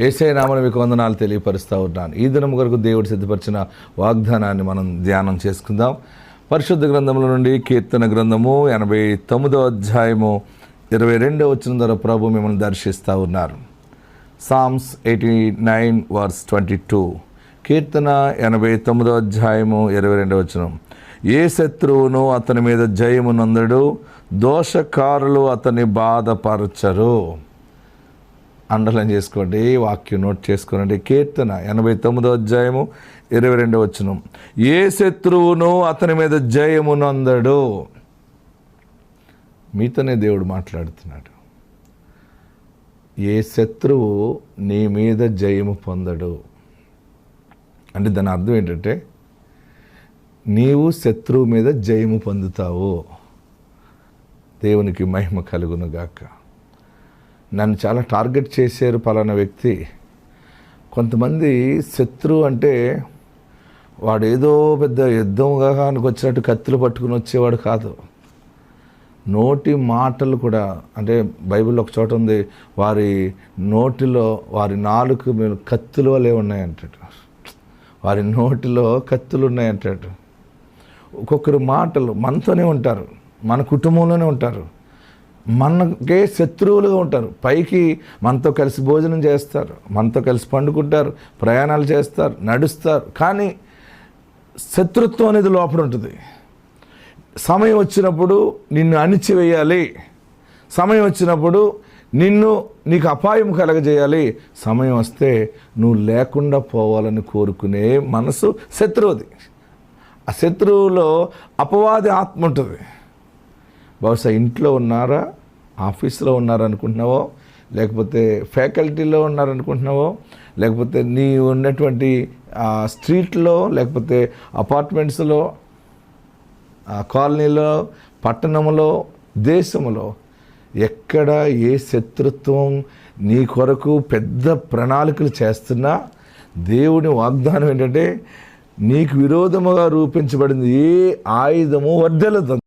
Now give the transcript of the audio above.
ఏసై నామని మీకు వందనాలు తెలియపరుస్తూ ఉన్నాను. ఈ దినం కొరకు దేవుడు సిద్ధపరిచిన వాగ్దానాన్ని మనం ధ్యానం చేసుకుందాం. పరిశుద్ధ గ్రంథముల నుండి కీర్తన గ్రంథము ఎనభై తొమ్మిదో అధ్యాయము ఇరవై రెండో వచ్చిన ద్వారా ప్రభు మిమ్మల్ని దర్శిస్తూ ఉన్నారు. Psalms eighty nine verse twenty two. కీర్తన ఎనభై తొమ్మిదో అధ్యాయము ఇరవై రెండవ వచనం. ఏ శత్రువును అతని మీద జయమునందడు దోషకారులు అతని బాధపరచరు. అండర్లైన్ చేసుకోండి వాక్యం నోట్ చేసుకోనండి. కీర్తన ఎనభై తొమ్మిదో అధ్యాయము ఇరవై రెండవ వచనం. ఏ శత్రువును అతని మీద జయమునందడు మీతోనే దేవుడు మాట్లాడుతున్నాడు. ఏ శత్రువు నీ మీద జయము పొందడు? అంటే దాని అర్థం ఏంటంటే నీవు శత్రువు మీద జయము పొందుతావు. దేవునికి మహిమ కలుగును గాక నన్ను చాలా టార్గెట్ చేశారు పలానా వ్యక్తి. కొంతమంది శత్రువు అంటే వాడు ఏదో పెద్ద యుద్ధంగా వచ్చినట్టు కత్తులు పట్టుకుని వచ్చేవాడు కాదు. నోటి మాటలు కూడా అంటే బైబిల్లో ఒక చోట ఉంది వారి నోటిలో వారి నాలుగు మేము కత్తులు వలె ఉన్నాయంటాడు. వారి నోటిలో కత్తులు ఉన్నాయంటాడు. ఒక్కొక్కరు మాటలు మనతోనే ఉంటారు మన కుటుంబంలోనే ఉంటారు. మనకే శత్రువులుగా ఉంటారు. పైకి మనతో కలిసి భోజనం చేస్తారు మనతో కలిసి పండుకుంటారు ప్రయాణాలు చేస్తారు నడుస్తారు. కానీ శత్రుత్వం అనేది లోపల ఉంటుంది. సమయం వచ్చినప్పుడు నిన్ను అణిచివేయాలి. సమయం వచ్చినప్పుడు నిన్ను నీకు అపాయం కలగజేయాలి. సమయం వస్తే నువ్వు లేకుండా పోవాలని కోరుకునే మనసు శత్రువుది. ఆ శత్రువులో అపవాది ఆత్మ ఉంటుంది. బహుశా ఇంట్లో ఉన్నారా? ఆఫీస్లో ఉన్నారనుకుంటున్నావో? లేకపోతే ఫ్యాకల్టీలో ఉన్నారనుకుంటున్నావో? లేకపోతే నీ ఉన్నటువంటి స్ట్రీట్లో లేకపోతే అపార్ట్మెంట్స్లో కాలనీలో పట్టణంలో దేశంలో ఎక్కడ ఏ శత్రుత్వం నీ కొరకు పెద్ద ప్రణాళికలు చేస్తున్నా దేవుని వాగ్దానం ఏంటంటే నీకు విరోధముగా రూపించబడింది ఏ ఆయుధము వర్ధలదు